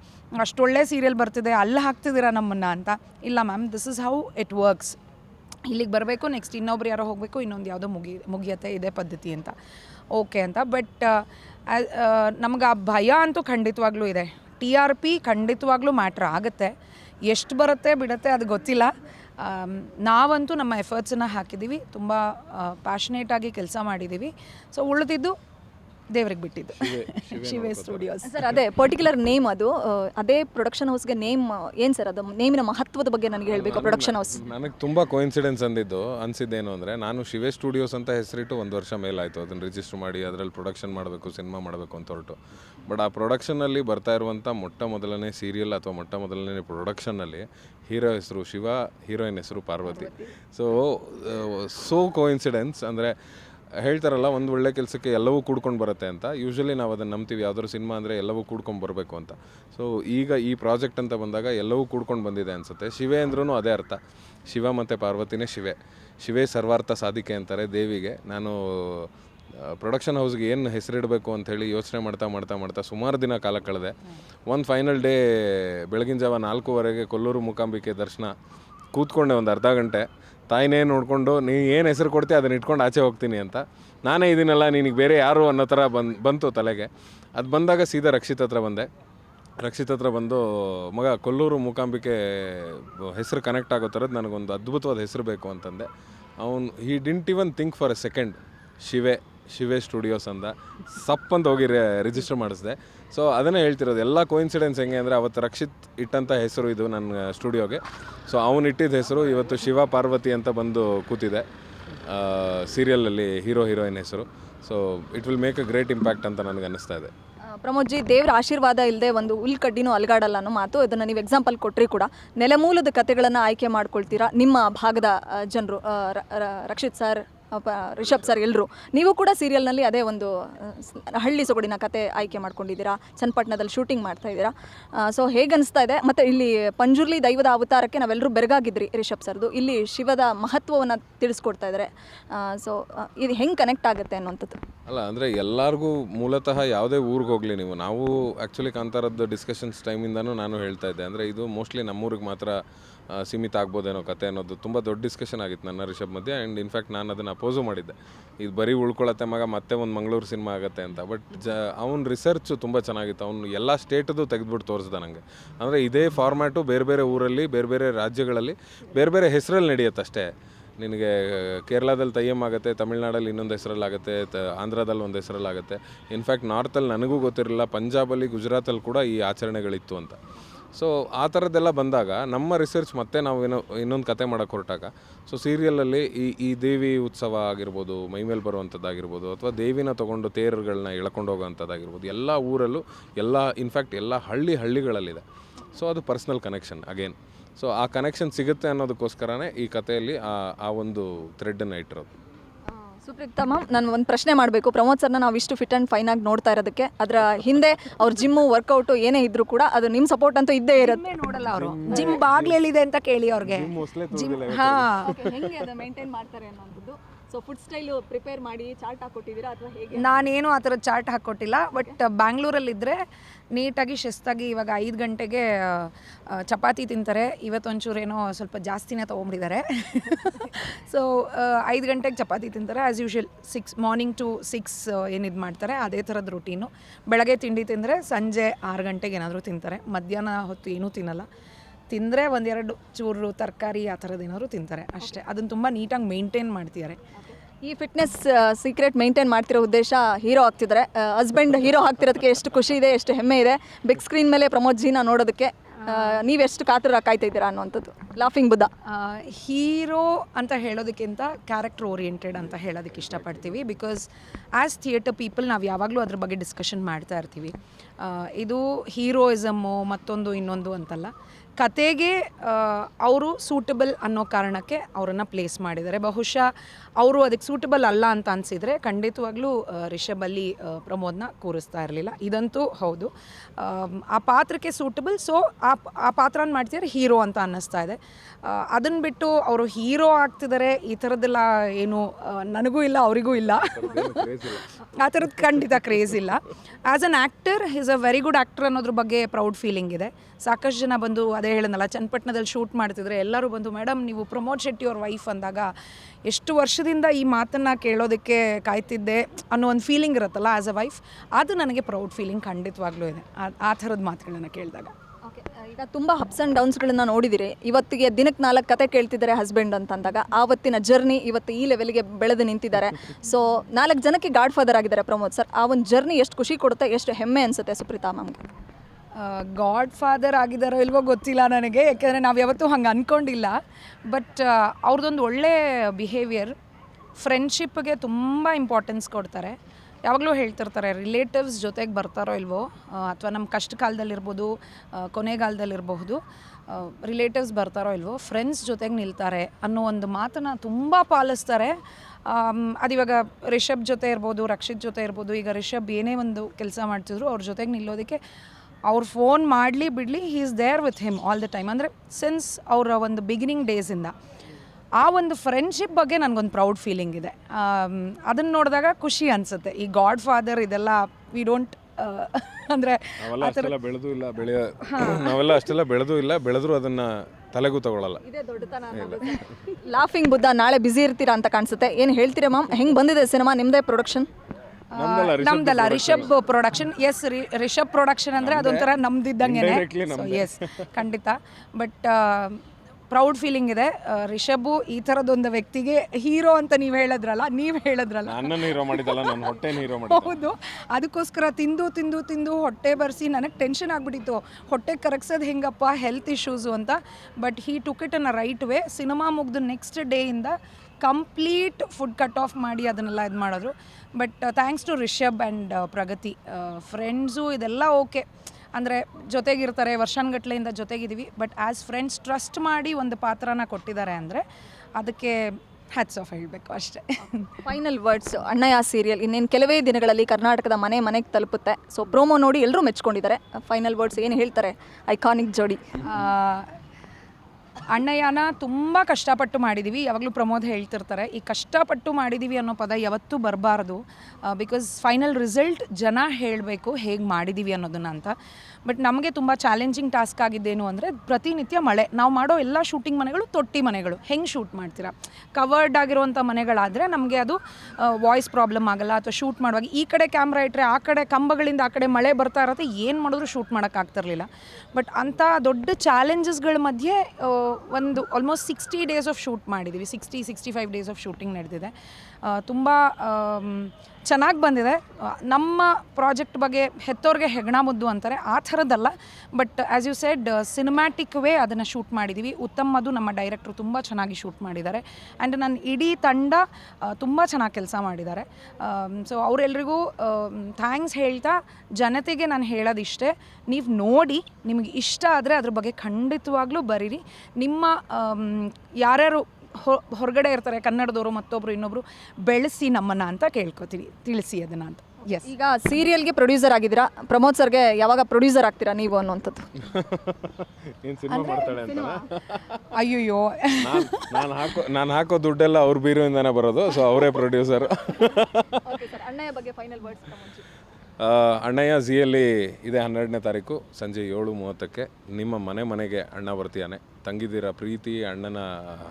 ಅಷ್ಟೊಳ್ಳೆ ಸೀರಿಯಲ್ ಬರ್ತಿದೆ, ಅಲ್ಲಿ ಹಾಕ್ತಿದ್ದೀರಾ ನಮ್ಮನ್ನು ಅಂತ. ಇಲ್ಲ ma'am this is how it works ಇಲ್ಲಿಗೆ ಬರಬೇಕು ನೆಕ್ಸ್ಟ್ ಇನ್ನೊಬ್ರು ಯಾರೋ ಹೋಗಬೇಕು, ಇನ್ನೊಂದು ಯಾವುದೋ ಮುಗಿ, ಮುಗಿಯತ್ತೆ ಇದೇ ಪದ್ಧತಿ ಅಂತ. ಓಕೆ ಅಂತ. ಬಟ್ ನಮ್ಗೆ ಆ ಭಯ ಅಂತೂ ಖಂಡಿತವಾಗ್ಲೂ ಇದೆ. ಟಿ ಆರ್ ಪಿ ಖಂಡಿತವಾಗ್ಲೂ ಮ್ಯಾಟ್ರ್ ಆಗುತ್ತೆ. ಎಷ್ಟು ಬರುತ್ತೆ ಬಿಡುತ್ತೆ ಅದು ಗೊತ್ತಿಲ್ಲ. ನಾವಂತೂ ನಮ್ಮ ಎಫರ್ಟ್ಸನ್ನು ಹಾಕಿದ್ದೀವಿ. ತುಂಬ ಪ್ಯಾಷನೇಟಾಗಿ ಕೆಲಸ ಮಾಡಿದ್ದೀವಿ. ಸೊ ಉಳಿದಿದ್ದು ದೇವ್ರಿಗೆ ಬಿಟ್ಟಿದ್ದು. ಶಿವೇ ಸ್ಟುಡಿಯೋಸ್ ಸರ್ ಅದೇ ಪರ್ಟಿಕ್ಯುಲರ್ ನೇಮ್ ಅದು. ಆ, ಅದೇ ಪ್ರೊಡಕ್ಷನ್ ಹೌಸ್ಗೆ ನೇಮ್ ಏನು ಸರ್ ಅದು? ನೇಮಿನ ಮಹತ್ವದ ಬಗ್ಗೆ ನನಗೆ ಹೇಳಬೇಕು ಪ್ರೊಡಕ್ಷನ್ ಹೌಸ್ ನನಗೆ ತುಂಬ ಕೋಇನ್ಸಿಡೆನ್ಸ್ ಅಂದಿದ್ದು ಅನಿಸಿದ್ದೇನು ಅಂದರೆ ನಾನು ಶಿವೇ ಸ್ಟುಡಿಯೋಸ್ ಅಂತ ಹೆಸರಿಟ್ಟು ಒಂದು ವರ್ಷ ಮೇಲಾಯಿತು. ಅದನ್ನು ರಿಜಿಸ್ಟರ್ ಮಾಡಿ ಅದರಲ್ಲಿ ಪ್ರೊಡಕ್ಷನ್ ಮಾಡಬೇಕು ಸಿನಿಮಾ ಮಾಡಬೇಕು ಅಂತ ಹೊರಟು. ಬಟ್ ಆ ಪ್ರೊಡಕ್ಷನಲ್ಲಿ ಬರ್ತಾ ಇರುವಂಥ ಮೊಟ್ಟ ಮೊದಲನೇ ಸೀರಿಯಲ್ ಅಥವಾ ಮೊಟ್ಟ ಮೊದಲನೇ ಪ್ರೊಡಕ್ಷನ್ನಲ್ಲಿ ಹೀರೋ ಹೆಸರು ಶಿವ ಹೀರೋಯಿನ್ ಹೆಸರು ಪಾರ್ವತಿ. ಸೊ ಸೋ ಕೋಇನ್ಸಿಡೆನ್ಸ್ ಅಂದರೆ ಹೇಳ್ತಾರಲ್ಲ ಒಂದು ಒಳ್ಳೆ ಕೆಲಸಕ್ಕೆ ಎಲ್ಲವೂ ಕೂಡ್ಕೊಂಡು ಬರುತ್ತೆ ಅಂತ. ಯೂಶ್ವಲಿ ನಾವು ಅದನ್ನು ನಂಬ್ತೀವಿ. ಯಾವ್ದಾದ್ರು ಸಿನಿಮಾ ಅಂದರೆ ಎಲ್ಲವೂ ಕೂಡ್ಕೊಂಡು ಬರಬೇಕು ಅಂತ. ಸೊ ಈಗ ಈ ಪ್ರಾಜೆಕ್ಟ್ ಅಂತ ಬಂದಾಗ ಎಲ್ಲವೂ ಕೂಡ್ಕೊಂಡು ಬಂದಿದೆ ಅನಿಸುತ್ತೆ. ಶಿವೆ ಅಂದ್ರೂ ಅದೇ ಅರ್ಥ. ಶಿವ ಮತ್ತು ಪಾರ್ವತಿನೇ ಶಿವೆ. ಶಿವೆ ಸರ್ವಾರ್ಥ ಸಾಧಿಕೆ ಅಂತಾರೆ ದೇವಿಗೆ. ನಾನು ಪ್ರೊಡಕ್ಷನ್ ಹೌಸ್ಗೆ ಏನು ಹೆಸರಿಡಬೇಕು ಹೇಳಿ ಯೋಚನೆ ಮಾಡ್ತಾ ಮಾಡ್ತಾ ಮಾಡ್ತಾ ಸುಮಾರು ದಿನ ಕಾಲ ಕಳೆದೆ. ಒಂದು ಫೈನಲ್ ಡೇ ಬೆಳಗಿನ ಜಾವ ನಾಲ್ಕೂವರೆಗೆ ಕೊಲ್ಲೂರು ಮೂಕಾಂಬಿಕೆ ದರ್ಶನ. ಕೂತ್ಕೊಂಡೆ ಒಂದು ಅರ್ಧ ಗಂಟೆ. ತಾಯಿನೇ ನೋಡಿಕೊಂಡು, ನೀ ಏನು ಹೆಸರು ಕೊಡ್ತೀಯ? ಅದನ್ನ ಇಟ್ಕೊಂಡು ಆಚೆ ಹೋಗ್ತೀನಿ ಅಂತ. ನಾನೇ ಇದನ್ನೆಲ್ಲ ನಿನಗೆ ಬೇರೆ ಯಾರು ಅನ್ನೋ ಥರ ಬಂತು ತಲೆಗೆ. ಅದು ಬಂದಾಗ ಸೀದಾ ರಕ್ಷಿತ್ ಹತ್ರ ಬಂದೆ. ರಕ್ಷಿತ್ ಹತ್ರ ಬಂದು, ಮಗ, ಕೊಲ್ಲೂರು ಮೂಕಾಂಬಿಕೆ ಹೆಸರು ಕನೆಕ್ಟ್ ಆಗೋ ಥರದ್ದು ನನಗೊಂದು ಅದ್ಭುತವಾದ ಹೆಸರು ಬೇಕು ಅಂತಂದೆ. ಅವನು he didn't even think for a second Shive Shive studios ಅಂದ. ಸಪ್ ಅಂತ ಹೋಗಿ ರಿಜಿಸ್ಟರ್ ಮಾಡಿಸಿದೆ. ಸೊ ಅದನ್ನೇ ಹೇಳ್ತಿರೋದು. ಎಲ್ಲ ಕೋಇನ್ಸಿಡೆನ್ಸ್ ಹೆಂಗೆ ಅಂದರೆ ಅವತ್ತು ರಕ್ಷಿತ್ ಇಟ್ಟಂಥ ಹೆಸರು ಇದು ನನ್ನ ಸ್ಟುಡಿಯೋಗೆ. ಸೊ ಅವನು ಇಟ್ಟಿದ್ದ ಹೆಸರು ಇವತ್ತು ಶಿವ ಪಾರ್ವತಿ ಅಂತ ಬಂದು ಕೂತಿದೆ. ಸೀರಿಯಲಲ್ಲಿ ಹೀರೋ ಹೀರೋಯಿನ್ ಹೆಸರು. So it will make a great impact ಅಂತ ನನಗೆ ಅನ್ನಿಸ್ತಾ ಇದೆ. ಪ್ರಮೋದ್ ಜಿ ದೇವರ ಆಶೀರ್ವಾದ ಇಲ್ಲದೆ ಒಂದು ಹುಲ್ಕಡ್ಡಿನೂ ಅಲ್ಗಾಡಲ್ಲ ಅನ್ನೋ ಮಾತು. ಇದನ್ನು ನೀವು ಎಕ್ಸಾಂಪಲ್ ಕೊಟ್ಟರಿ ಕೂಡ. ನೆಲಮೂಲದ ಕಥೆಗಳನ್ನು ಆಯ್ಕೆ ಮಾಡ್ಕೊಳ್ತೀರಾ ನಿಮ್ಮ ಭಾಗದ ಜನರು ರಕ್ಷಿತ್ ಸರ್? ಅಪ- ರಿಷಬ್ ಸರ್ ಎಲ್ಲರೂ ನೀವು ಕೂಡ ಸೀರಿಯಲ್ನಲ್ಲಿ ಅದೇ ಒಂದು ಹಳ್ಳಿ ಸೊಗಡಿನ ಕತೆ ಆಯ್ಕೆ ಮಾಡ್ಕೊಂಡಿದ್ದೀರಾ? ಚನ್ನಪಟ್ಟಣದಲ್ಲಿ ಶೂಟಿಂಗ್ ಮಾಡ್ತಾ ಇದ್ದೀರಾ? ಸೊ ಹೇಗೆ ಅನಿಸ್ತಾ ಇದೆ? ಮತ್ತು ಇಲ್ಲಿ ಪಂಜುರ್ಲಿ ದೈವದ ಅವತಾರಕ್ಕೆ ನಾವೆಲ್ಲರೂ ಬೆರಗಾಗಿದ್ರಿ ರಿಷಬ್ ಸರ್ದು. ಇಲ್ಲಿ ಶಿವದ ಮಹತ್ವವನ್ನು ತಿಳಿಸ್ಕೊಡ್ತಾ ಇದ್ದಾರೆ. ಸೊ ಇದು ಹೆಂಗೆ ಕನೆಕ್ಟ್ ಆಗುತ್ತೆ ಅನ್ನುವಂಥದ್ದು? ಅಲ್ಲ, ಅಂದರೆ ಎಲ್ಲರಿಗೂ ಮೂಲತಃ ಯಾವುದೇ ಊರಿಗೆ ಹೋಗಲಿ ನೀವು. ನಾವು ಆ್ಯಕ್ಚುಲಿ ಕಾಂತಾರದ್ದು ಡಿಸ್ಕಷನ್ಸ್ ಟೈಮಿಂದನೂ ನಾನು ಹೇಳ್ತಾ ಇದ್ದೆ. ಅಂದರೆ ಇದು ಮೋಸ್ಟ್ಲಿ ನಮ್ಮೂರಿಗೆ ಮಾತ್ರ ಸೀಮಿತ ಆಗ್ಬೋದೇನೋ ಕತೆ ಅನ್ನೋದು ತುಂಬ ದೊಡ್ಡ ಡಿಸ್ಕಷನ್ ಆಗಿತ್ತು ನನ್ನ ರಿಷಬ್ ಮಧ್ಯೆ. ಆ್ಯಂಡ್ ಇನ್ಫ್ಯಾಕ್ಟ್ ನಾನು ಅದನ್ನು ಅಪೋಸು ಮಾಡಿದ್ದೆ. ಇದು ಬರೀ ಉಳ್ಕೊಳತ್ತೆ ಮಗ, ಮತ್ತೆ ಒಂದು ಮಂಗಳೂರು ಸಿನಿಮಾ ಆಗುತ್ತೆ ಅಂತ. ಬಟ್ ಜ, ಅವ್ನ ರಿಸರ್ಚು ತುಂಬ ಚೆನ್ನಾಗಿತ್ತು. ಅವ್ನು ಎಲ್ಲ ಸ್ಟೇಟದು ತೆಗೆದ್ಬಿಟ್ಟು ತೋರಿಸ್ದೆ ನನಗೆ ಅಂದರೆ ಇದೇ ಫಾರ್ಮ್ಯಾಟು ಬೇರೆ ಬೇರೆ ಊರಲ್ಲಿ, ಬೇರೆ ಬೇರೆ ರಾಜ್ಯಗಳಲ್ಲಿ, ಬೇರೆ ಬೇರೆ ಹೆಸರಲ್ಲಿ ನಡೆಯುತ್ತೆ ಅಷ್ಟೇ. ನಿನಗೆ, ಕೇರಳದಲ್ಲಿ ತಯ್ಯಮ್ ಆಗುತ್ತೆ, ತಮಿಳ್ನಾಡಲ್ಲಿ ಇನ್ನೊಂದು ಹೆಸರಲ್ಲಾಗುತ್ತೆ ತ, ಆಂಧ್ರದಲ್ಲಿ ಒಂದು ಹೆಸರಲ್ಲಾಗುತ್ತೆ ಇನ್ಫ್ಯಾಕ್ಟ್ ನಾರ್ತಲ್ಲಿ ನನಗೂ ಗೊತ್ತಿರಲಿಲ್ಲ, ಪಂಜಾಬಲ್ಲಿ, ಗುಜರಾತಲ್ಲಿ ಕೂಡ ಈ ಆಚರಣೆಗಳಿತ್ತು ಅಂತ. ಸೊ ಆ ಥರದ್ದೆಲ್ಲ ಬಂದಾಗ ನಮ್ಮ ರಿಸರ್ಚ್ ಮತ್ತೆ ನಾವು ಏನೋ ಇನ್ನೊಂದು ಕತೆ ಮಾಡೋಕ್ಕೆ ಹೊರಟಾಗ ಸೊ ಸೀರಿಯಲಲ್ಲಿ ಈ ಈ ದೇವಿ ಉತ್ಸವ ಆಗಿರ್ಬೋದು ಮೈಮೇಲೆ ಬರುವಂಥದ್ದಾಗಿರ್ಬೋದು, ಅಥವಾ ದೇವಿನ ತೊಗೊಂಡು ತೇರುಗಳನ್ನ ಎಳ್ಕೊಂಡು ಹೋಗೋವಂಥದ್ದಾಗಿರ್ಬೋದು, ಎಲ್ಲ ಊರಲ್ಲೂ ಎಲ್ಲ ಇನ್ಫ್ಯಾಕ್ಟ್ ಎಲ್ಲ ಹಳ್ಳಿ ಹಳ್ಳಿಗಳಲ್ಲಿದೆ. ಸೊ ಅದು ಪರ್ಸ್ನಲ್ ಕನೆಕ್ಷನ್ ಅಗೇನ್ ಸೊ ಆ ಕನೆಕ್ಷನ್ ಸಿಗುತ್ತೆ ಅನ್ನೋದಕ್ಕೋಸ್ಕರನೇ ಈ ಕಥೆಯಲ್ಲಿ ಆ ಆ ಒಂದು ಥ್ರೆಡ್ಡನ್ನು ಇಟ್ಟಿರೋದು. ಮ್ಯಾಮ್ ನಾನು ಒಂದು ಪ್ರಶ್ನೆ ಮಾಡಬೇಕು. ಪ್ರಮೋದ್ ಸರ್ನ ನಾವು ಇಷ್ಟು ಫಿಟ್ ಆ್ಯಂಡ್ ಫೈನ್ ಆಗಿ ನೋಡ್ತಾ ಇರೋದಕ್ಕೆ ಅದರ ಹಿಂದೆ ಅವ್ರ ಜಿಮ್ಮು ವರ್ಕೌಟು ಏನೇ ಇದ್ರೂ ಕೂಡ ಅದು ನಿಮ್ಮ ಸಪೋರ್ಟ್ ಅಂತೂ ಇದ್ದೇ ಇರುತ್ತೆ. ನೋಡಲ್ಲ ಅವರು. ಜಿಮ್ ಬಾಗ್ಲೆಲ್ಲಿದೆ ಅಂತ ಕೇಳಿ ಅವ್ರಿಗೆ. ಜಿಮ್ ಹಾ ಹೆಂಗೆ ಅದು ಮೇಂಟೈನ್ ಮಾಡ್ತಾರೆ ಅನ್ನೋಂಥದ್ದು. ಸೊ ಫುಡ್ ಸ್ಟೈಲು ಪ್ರಿಪೇರ್ ಮಾಡಿ ಚಾರ್ಟ್ ಹಾಕೊಟ್ಟಿದ್ದೀರಾ ಅಥವಾ ಹೇಗೆ? ನಾನೇನು ಆ ಥರ ಚಾರ್ಟ್ ಹಾಕ್ಕೊಟ್ಟಿಲ್ಲ ಬಟ್ ಬ್ಯಾಂಗ್ಳೂರಲ್ಲಿದ್ದರೆ ನೀಟಾಗಿ ಶಿಸ್ತಾಗಿ ಇವಾಗ ಐದು ಗಂಟೆಗೆ ಆ, ಚಪಾತಿ ತಿಂತಾರೆ. ಇವತ್ತೊಂಚೂರು ಏನೋ ಸ್ವಲ್ಪ ಜಾಸ್ತಿನೇ ತೊಗೊಂಬಿಟ್ಟಿದ್ದಾರೆ. ಸೊ ಐದು ಗಂಟೆಗೆ ಚಪಾತಿ ತಿಂತಾರೆ. As usual six morning to six ಏನಿದು ಮಾಡ್ತಾರೆ ಅದೇ ಥರದ ರುಟೀನು ಬೆಳಗ್ಗೆ ತಿಂಡಿ ತಿಂದರೆ ಸಂಜೆ ಆರು ಗಂಟೆಗೆ ಏನಾದರೂ ತಿಂತಾರೆ. ಮಧ್ಯಾಹ್ನ ಹೊತ್ತು ಏನೂ ತಿನ್ನಲ್ಲ. ತಿಂದರೆ ಒಂದೆರಡು ಚೂರು ತರಕಾರಿ ಆ ಥರದ್ದು ಏನಾದ್ರು ತಿಂತಾರೆ ಅಷ್ಟೇ. ಅದನ್ನು ತುಂಬ ನೀಟಾಗಿ ಮೇಂಟೈನ್ ಮಾಡ್ತಿದ್ದಾರೆ. ಈ ಫಿಟ್ನೆಸ್ ಸೀಕ್ರೆಟ್ ಮೇಂಟೈನ್ ಮಾಡ್ತಿರೋ ಉದ್ದೇಶ ಹೀರೋ ಆಗ್ತಿದ್ದಾರೆ. ಹಸ್ಬೆಂಡ್ ಹೀರೋ ಆಗ್ತಿರೋದಕ್ಕೆ ಎಷ್ಟು ಖುಷಿ ಇದೆ ಎಷ್ಟು ಹೆಮ್ಮೆ ಇದೆ. ಬಿಗ್ ಸ್ಕ್ರೀನ್ ಮೇಲೆ ಪ್ರಮೋದ್ ಜೀನ ನೋಡೋದಕ್ಕೆ ನೀವೆಷ್ಟು ಕಾತರ ಕಾಯ್ತಾಯಿದ್ದೀರಾ ಅನ್ನುವಂಥದ್ದು. ಲಾಫಿಂಗ್ ಬುದ್ಧ ಹೀರೋ ಅಂತ ಹೇಳೋದಕ್ಕಿಂತ ಕ್ಯಾರೆಕ್ಟರ್ ಓರಿಯೆಂಟೆಡ್ ಅಂತ ಹೇಳೋದಕ್ಕೆ ಇಷ್ಟಪಡ್ತೀವಿ ಬಿಕಾಸ್ ಆ್ಯಸ್ ಥಿಯೇಟರ್ ಪೀಪಲ್ ನಾವು ಯಾವಾಗಲೂ ಅದ್ರ ಬಗ್ಗೆ ಡಿಸ್ಕಷನ್ ಮಾಡ್ತಾ ಇರ್ತೀವಿ. ಇದು ಹೀರೋಯಿಸಮ್ಮು ಮತ್ತೊಂದು ಇನ್ನೊಂದು ಅಂತಲ್ಲ. ಕತೆಗೆ ಅವರು ಸೂಟಬಲ್ ಅನ್ನೋ ಕಾರಣಕ್ಕೆ ಅವರನ್ನು ಪ್ಲೇಸ್ ಮಾಡಿದ್ದಾರೆ. ಬಹುಶಃ ಅವರು ಅದಕ್ಕೆ ಸೂಟಬಲ್ ಅಲ್ಲ ಅಂತ ಅನಿಸಿದರೆ ಖಂಡಿತವಾಗ್ಲೂ ರಿಷಬ್ ಅಲ್ಲಿ ಪ್ರಮೋದ್ನ ಕೂರಿಸ್ತಾ ಇರಲಿಲ್ಲ. ಇದಂತೂ ಹೌದು. ಆ ಪಾತ್ರಕ್ಕೆ ಸೂಟಬಲ್ ಸೊ ಆ ಆ ಪಾತ್ರನ ಮಾಡ್ತಿದ್ದಾರೆ ಹೀರೋ ಅಂತ ಅನ್ನಿಸ್ತಾ ಇದೆ. ಅದನ್ನು ಬಿಟ್ಟು ಅವರು ಹೀರೋ ಆಗ್ತಿದ್ದಾರೆ ಈ ಥರದ್ದೆಲ್ಲ ಏನು ನನಗೂ ಇಲ್ಲ, ಅವರಿಗೂ ಇಲ್ಲ. ಆ ಥರದ್ದು ಖಂಡಿತ ಕ್ರೇಜ್ ಇಲ್ಲ. As an actor is a very good actor ಅನ್ನೋದ್ರ ಬಗ್ಗೆ ಪ್ರೌಡ್ ಫೀಲಿಂಗ್ ಇದೆ. ಸಾಕಷ್ಟು ಜನ ಬಂದು ಅದೇ ಹೇಳಿದ್ನಲ್ಲ, ಚನ್ನಪಟ್ಟಣದಲ್ಲಿ ಶೂಟ್ ಮಾಡ್ತಿದ್ರೆ ಎಲ್ಲರೂ ಬಂದು ಮೇಡಮ್ ನೀವು ಪ್ರಮೋದ್ ಶೆಟ್ಟಿ ಅವ್ರ ವೈಫ್ ಅಂದಾಗ ಎಷ್ಟು ವರ್ಷದಿಂದ ಈ ಮಾತನ್ನು ಕೇಳೋದಕ್ಕೆ ಕಾಯ್ತಿದ್ದೆ ಅನ್ನೋ ಒಂದು ಫೀಲಿಂಗ್ ಇರುತ್ತಲ್ಲ ಆ್ಯಸ್ ಅ ವೈಫ್ ಅದು ನನಗೆ ಪ್ರೌಡ್ ಫೀಲಿಂಗ್ ಖಂಡಿತವಾಗ್ಲೂ ಇದೆ. ಆ- ಥರದ ಮಾತುಗಳನ್ನ ಕೇಳಿದಾಗ. ಓಕೆ ಈಗ ತುಂಬ ಅಪ್ಸ್ ಆ್ಯಂಡ್ ಡೌನ್ಸ್ಗಳನ್ನ ನೋಡಿದಿರಿ. ಇವತ್ತಿಗೆ ದಿನಕ್ಕೆ ನಾಲ್ಕು ಕತೆ ಕೇಳ್ತಿದ್ದಾರೆ ಹಸ್ಬೆಂಡ್ ಅಂತ ಅಂದಾಗ ಆವತ್ತಿನ ಜರ್ನಿ ಇವತ್ತು ಈ ಲೆವೆಲ್ಗೆ ಬೆಳೆದು ನಿಂತಿದ್ದಾರೆ. ಸೊ ನಾಲ್ಕು ಜನಕ್ಕೆ ಗಾಡ್ ಫಾದರ್ ಆಗಿದ್ದಾರೆ ಪ್ರಮೋದ್ ಸರ್. ಆ ಒಂದು ಜರ್ನಿ ಎಷ್ಟು ಖುಷಿ ಕೊಡುತ್ತೆ, ಎಷ್ಟು ಹೆಮ್ಮೆ ಅನಿಸುತ್ತೆ ಸುಪ್ರೀತಾ ಮ್ಯಾಮ್ಗೆ? ಗಾಡ್ ಫಾದರ್ ಆಗಿದ್ದಾರೋ ಇಲ್ವೋ ಗೊತ್ತಿಲ್ಲ ನನಗೆ, ಯಾಕೆಂದರೆ ನಾವು ಯಾವತ್ತೂ ಹಂಗೆ ಅಂದ್ಕೊಂಡಿಲ್ಲ ಬಟ್ ಅವ್ರದ್ದೊಂದು ಒಳ್ಳೆ ಬಿಹೇವಿಯರ್ ಫ್ರೆಂಡ್ಶಿಪ್ಗೆ ತುಂಬ ಇಂಪಾರ್ಟೆನ್ಸ್ ಕೊಡ್ತಾರೆ. ಯಾವಾಗಲೂ ಹೇಳ್ತಿರ್ತಾರೆ ರಿಲೇಟಿವ್ಸ್ ಜೊತೆಗೆ ಬರ್ತಾರೋ ಇಲ್ವೋ ಅಥವಾ ನಮ್ಮ ಕಷ್ಟ ಕಾಲದಲ್ಲಿರ್ಬೋದು ಕೊನೆಗಾಲದಲ್ಲಿರಬಹುದು ರಿಲೇಟಿವ್ಸ್ ಬರ್ತಾರೋ ಇಲ್ವೋ ಫ್ರೆಂಡ್ಸ್ ಜೊತೆಗೆ ನಿಲ್ತಾರೆ ಅನ್ನೋ ಒಂದು ಮಾತನ್ನು ತುಂಬ ಪಾಲಿಸ್ತಾರೆ. ಅದಿವಾಗ ರಿಷಬ್ ಜೊತೆ ಇರ್ಬೋದು, ರಕ್ಷಿತ್ ಜೊತೆ ಇರ್ಬೋದು, ಈಗ ರಿಷಬ್ ಏನೇ ಒಂದು ಕೆಲಸ ಮಾಡ್ತಿದ್ರು ಅವ್ರ ಜೊತೆಗೆ ನಿಲ್ಲೋದಕ್ಕೆ ಅವ್ರು ಫೋನ್ ಮಾಡಲಿ ಬಿಡಲಿ he is there with him all the time ಅಂದರೆ ಸಿನ್ಸ್ ಅವರ ಒಂದು ಬಿಗಿನಿಂಗ್ ಡೇಸಿಂದ ಆ ಒಂದು ಫ್ರೆಂಡ್ಶಿಪ್ ಬಗ್ಗೆ ನನಗೊಂದು ಪ್ರೌಡ್ ಫೀಲಿಂಗ್ ಇದೆ. ಅದನ್ನು ನೋಡಿದಾಗ ಖುಷಿ ಅನಿಸುತ್ತೆ. ಈ ಗಾಡ್ ಫಾದರ್ ಇದೆಲ್ಲ ವಿ ಡೋಂಟ್ ಅಂದರೆ ನಾವೆಲ್ಲ ಅಷ್ಟೆಲ್ಲ ಬೆಳೆದು ಇಲ್ಲ ಬೆಳೆಯ ನಾವೆಲ್ಲ ಅಷ್ಟೆಲ್ಲ ಬೆಳೆದು ಇಲ್ಲ ಬೆಳೆದ್ರು ಅದನ್ನ ತಲೆಗೂ ತಗೊಳ್ಳಲ್ಲ ಲಾಫಿಂಗ್ ಬುದ್ಧ ನಾಳೆ ಬ್ಯುಸಿ ಇರ್ತೀರಾ ಅಂತ ಕಾಣಿಸುತ್ತೆ. ಏನು ಹೇಳ್ತೀರಾ ಮ್ಯಾಮ್ ಹೆಂಗೆ ಬಂದಿದೆ ಸಿನಿಮಾ ನಿಮ್ಮದೇ production ನಮ್ದಲ್ಲ, Rishab production yes Rishab production ಅಂದ್ರೆ ಅದೊಂಥರ ನಮ್ದಿದ್ದಂಗೆ ಎಸ್ ಖಂಡಿತ. ಬಟ್ ಪ್ರೌಡ್ ಫೀಲಿಂಗ್ ಇದೆ. ರಿಷಬ್ ಈ ತರದೊಂದು ವ್ಯಕ್ತಿಗೆ ಹೀರೋ ಅಂತ ನೀವು ಹೇಳಿದ್ರಲ್ಲ ನೀವು ಹೇಳಿದ್ರಲ್ಲ. ಹೀರೋ ಹೀರೋ ಹೌದು. ಅದಕ್ಕೋಸ್ಕರ ತಿಂದು ತಿಂದು ತಿಂದು ಹೊಟ್ಟೆ ಬರ್ಸಿ ನನಗೆ ಟೆನ್ಷನ್ ಆಗ್ಬಿಟ್ಟಿತ್ತು. ಹೊಟ್ಟೆ ಕರಗ್ಸೋದು ಹೆಂಗಪ್ಪ ಹೆಲ್ತ್ ಇಶ್ಯೂಸು ಅಂತ. But he took it an right way cinema ಮುಗ್ದು ನೆಕ್ಸ್ಟ್ ಡೇಯಿಂದ ಕಂಪ್ಲೀಟ್ ಫುಡ್ ಕಟ್ ಆಫ್ ಮಾಡಿ ಅದನ್ನೆಲ್ಲ ಇದು ಮಾಡಿದ್ರು. But thanks to Rishab and Pragati friends ಇದೆಲ್ಲ ಓಕೆ ಅಂದರೆ ಜೊತೆಗಿರ್ತಾರೆ ವರ್ಷಾನ್ಗಟ್ಲೆಯಿಂದ ಜೊತೆಗಿದ್ದೀವಿ ಬಟ್ ಆ್ಯಸ್ ಫ್ರೆಂಡ್ಸ್ ಟ್ರಸ್ಟ್ ಮಾಡಿ ಒಂದು ಪಾತ್ರನ ಕೊಟ್ಟಿದ್ದಾರೆ ಅಂದರೆ ಅದಕ್ಕೆ ಹ್ಯಾಟ್ಸ್ ಆಫ್ ಹೇಳಬೇಕು ಅಷ್ಟೇ. ಫೈನಲ್ ವರ್ಡ್ಸ್ ಅಣ್ಣಯ್ಯ ಸೀರಿಯಲ್ ಇನ್ನೇನು ಕೆಲವೇ ದಿನಗಳಲ್ಲಿ ಕರ್ನಾಟಕದ ಮನೆ ಮನೆಗೆ ತಲುಪುತ್ತೆ. ಸೊ ಪ್ರೋಮೋ ನೋಡಿ ಎಲ್ಲರೂ ಮೆಚ್ಕೊಂಡಿದ್ದಾರೆ. ಫೈನಲ್ ವರ್ಡ್ಸ್ ಏನು ಹೇಳ್ತಾರೆ? ಐಕಾನಿಕ್ ಜೋಡಿ. ಆ, ಅಣ್ಣಯ್ಯನ ತುಂಬ ಕಷ್ಟಪಟ್ಟು ಮಾಡಿದ್ದೀವಿ ಯಾವಾಗಲೂ ಪ್ರಮೋದ್ ಹೇಳ್ತಿರ್ತಾರೆ, ಈ ಕಷ್ಟಪಟ್ಟು ಮಾಡಿದ್ದೀವಿ ಅನ್ನೋ ಪದ ಯಾವತ್ತೂ ಬರಬಾರ್ದು. ಬಿಕಾಸ್ ಫೈನಲ್ ರಿಸಲ್ಟ್ ಜನ ಹೇಳಬೇಕು ಹೇಗೆ ಮಾಡಿದ್ದೀವಿ ಅನ್ನೋದನ್ನು ಅಂತ. ಬಟ್ ನಮಗೆ ತುಂಬ ಚಾಲೆಂಜಿಂಗ್ ಟಾಸ್ಕ್ ಆಗಿದ್ದೇನು ಅಂದರೆ ಪ್ರತಿನಿತ್ಯ ಮಳೆ. ನಾವು ಮಾಡೋ ಎಲ್ಲ ಶೂಟಿಂಗ್ ಮನೆಗಳು ತೊಟ್ಟಿ ಮನೆಗಳು. ಹೆಂಗೆ ಶೂಟ್ ಮಾಡ್ತೀರಾ? ಕವರ್ಡ್ ಆಗಿರುವಂಥ ಮನೆಗಳಾದರೆ ನಮಗೆ ಅದು ವಾಯ್ಸ್ ಪ್ರಾಬ್ಲಮ್ ಆಗಲ್ಲ ಅಥವಾ ಶೂಟ್ ಮಾಡುವಾಗ. ಈ ಕಡೆ ಕ್ಯಾಮ್ರಾ ಇಟ್ಟರೆ ಆ ಕಡೆ ಕಂಬಗಳಿಂದ ಆ ಕಡೆ ಮಳೆ ಬರ್ತಾ ಇರತ್ತೆ. ಏನು ಮಾಡಿದ್ರು ಶೂಟ್ ಮಾಡೋಕ್ಕಾಗ್ತಿರ್ಲಿಲ್ಲ ಬಟ್ ಅಂಥ ದೊಡ್ಡ ಚಾಲೆಂಜಸ್ಗಳ ಮಧ್ಯೆ ಒಂದು almost sixty days of shoot ಮಾಡಿದ್ದೀವಿ sixty sixty five days of shooting ನಡೆದಿದೆ ತುಂಬ ಚೆನ್ನಾಗಿ ಬಂದಿದೆ. ನಮ್ಮ ಪ್ರಾಜೆಕ್ಟ್ ಬಗ್ಗೆ ಹೆತ್ತೋರಿಗೆ ಹೆಗ್ಣ ಮುದ್ದು ಅಂತಾರೆ, ಆ ಥರದ್ದಲ್ಲ. But as you said cinematic way ಅದನ್ನು ಶೂಟ್ ಮಾಡಿದ್ದೀವಿ ಉತ್ತಮ್ ಅದು ನಮ್ಮ ಡೈರೆಕ್ಟ್ರು ತುಂಬ ಚೆನ್ನಾಗಿ ಶೂಟ್ ಮಾಡಿದ್ದಾರೆ. ಆ್ಯಂಡ್ ನನ್ನ ಇಡೀ ತಂಡ ತುಂಬ ಚೆನ್ನಾಗಿ ಕೆಲಸ ಮಾಡಿದ್ದಾರೆ. ಸೊ ಅವರೆಲ್ಲರಿಗೂ ಥ್ಯಾಂಕ್ಸ್ ಹೇಳ್ತಾ ಜನತೆಗೆ ನಾನು ಹೇಳೋದಿಷ್ಟೇ. ನೀವು ನೋಡಿ, ನಿಮಗೆ ಇಷ್ಟ ಆದರೆ ಅದ್ರ ಬಗ್ಗೆ ಖಂಡಿತವಾಗ್ಲೂ ಬರೀರಿ. ನಿಮ್ಮ ಯಾರ್ಯಾರು ಹೊರಗಡೆ ಇರ್ತಾರೆ ಕನ್ನಡದವರು ಮತ್ತೊಬ್ಬರು ಇನ್ನೊಬ್ಬರು ಬೆಳೆಸಿ ನಮ್ಮನ್ನ ಅಂತ ಕೇಳ್ಕೊತೀವಿ ತಿಳಿಸಿ ಅದನ್ನ ಅಂತ. ಎಸ್ ಈಗ ಸೀರಿಯಲ್ಗೆ ಪ್ರೊಡ್ಯೂಸರ್ ಆಗಿದ್ದೀರಾ? ಪ್ರಮೋದ್ ಸರ್ಗೆ ಯಾವಾಗ ಪ್ರೊಡ್ಯೂಸರ್ ಆಗ್ತೀರಾ ನೀವು ಅನ್ನುವಂಥದ್ದು? ನೀನು ಸಿನಿಮಾ ಮಾಡ್ತಾಳೆ ಅಂತ ಅಯ್ಯಯ್ಯೋ. ನಾನು ನಾನು ಹಾಕೋ ನಾನು ಹಾಕೋ ದುಡ್ಡೆಲ್ಲ ಅವ್ರ ಬೀರುವಿಂದನೇ ಬರೋದು ಸೊ ಅವರೇ ಪ್ರೊಡ್ಯೂಸರ್. ಅಣ್ಣಯ್ಯ ಬಗ್ಗೆ ಫೈನಲ್ ವರ್ಡ್ಸ್ ಅಣ್ಣಯ್ಯ, ಝಿಯಲ್ಲಿ ಇದೆ ಹನ್ನೆರಡನೇ ತಾರೀಕು, ಸಂಜೆ ಏಳು ಮೂವತ್ತಕ್ಕೆ. ನಿಮ್ಮ ಮನೆ ಮನೆಗೆ ಅಣ್ಣ ಬರ್ತೀಯಾನೆ. ತಂಗಿದಿರ ಪ್ರೀತಿ, ಅಣ್ಣನ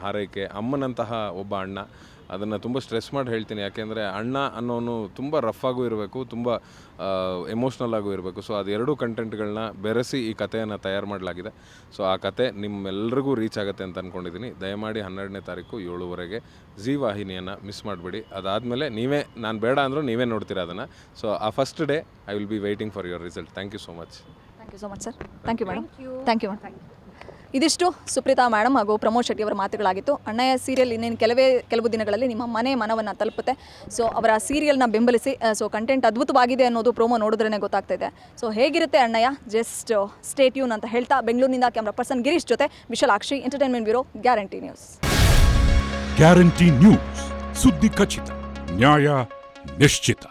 ಹಾರೈಕೆ, ಅಮ್ಮನಂತಹ ಒಬ್ಬ ಅಣ್ಣ. ಅದನ್ನು ತುಂಬ ಸ್ಟ್ರೆಸ್ ಮಾಡಿ ಹೇಳ್ತೀನಿ. ಯಾಕೆಂದರೆ ಅಣ್ಣ ಅನ್ನೋನು ತುಂಬ ರಫ್ ಆಗೂ ಇರಬೇಕು ತುಂಬ ಎಮೋಷ್ನಲ್ ಆಗೂ ಇರಬೇಕು. ಸೊ ಅದೆರಡು ಕಂಟೆಂಟ್ಗಳನ್ನ ಬೆರೆಸಿ ಈ ಕಥೆಯನ್ನು ತಯಾರು ಮಾಡಲಾಗಿದೆ. ಸೊ ಆ ಕತೆ ನಿಮ್ಮೆಲ್ಲರಿಗೂ ರೀಚ್ ಆಗುತ್ತೆ ಅಂತ ಅಂದ್ಕೊಂಡಿದ್ದೀನಿ ದಯಮಾಡಿ ಹನ್ನೆರಡನೇ ತಾರೀಕು ಏಳುವರೆಗೆ ಜೀ ವಾಹಿನಿಯನ್ನು ಮಿಸ್ ಮಾಡಬೇಡಿ. ಅದಾದಮೇಲೆ ನೀವೇ ನಾನು ಬೇಡ ಅಂದರೂ ನೀವೇ ನೋಡ್ತೀರಾ ಅದನ್ನು. ಸೊ ಆ first day I will be waiting for your result thank you so much thank you so much sir thank you madam thank you madam ಇದಿಷ್ಟು. ಸುಪ್ರೀತಾ ಮೇಡಮ್ ಹಾಗೂ ಪ್ರಮೋದ್ ಶೆಟ್ಟಿ ಅವರ ಮಾತುಗಳಾಗಿತ್ತು. ಅಣ್ಣಯ್ಯ ಸೀರಿಯಲ್ ಇನ್ನೇನು ಕೆಲವೇ, ಕೆಲವು ದಿನಗಳಲ್ಲಿ ನಿಮ್ಮ ಮನೆ ಮನವನ್ನು ತಲುಪುತ್ತೆ. ಸೊ ಅವರ ಸೀರಿಯಲ್ನ ಬೆಂಬಲಿಸಿ ಸೊ ಕಂಟೆಂಟ್ ಅದ್ಭುತವಾಗಿದೆ ಅನ್ನೋದು ಪ್ರೋಮೋ ನೋಡಿದ್ರೇ ಗೊತ್ತಾಗ್ತಾ ಇದೆ. ಸೊ ಹೇಗಿರುತ್ತೆ ಅಣ್ಣಯ್ಯ? ಜಸ್ಟ್ ಸ್ಟೇಟ್ಯೂನ್ ಅಂತ ಹೇಳ್ತಾ ಬೆಂಗಳೂರಿನಿಂದ ಕ್ಯಾಮ್ರಾ ಪರ್ಸನ್ ಗಿರೀಶ್ ಜೊತೆ Vishalakshi entertainment bureau guarantee news guarantee news ಸುದ್ದಿ ಖಚಿತ, ನ್ಯಾಯ ನಿಶ್ಚಿತ.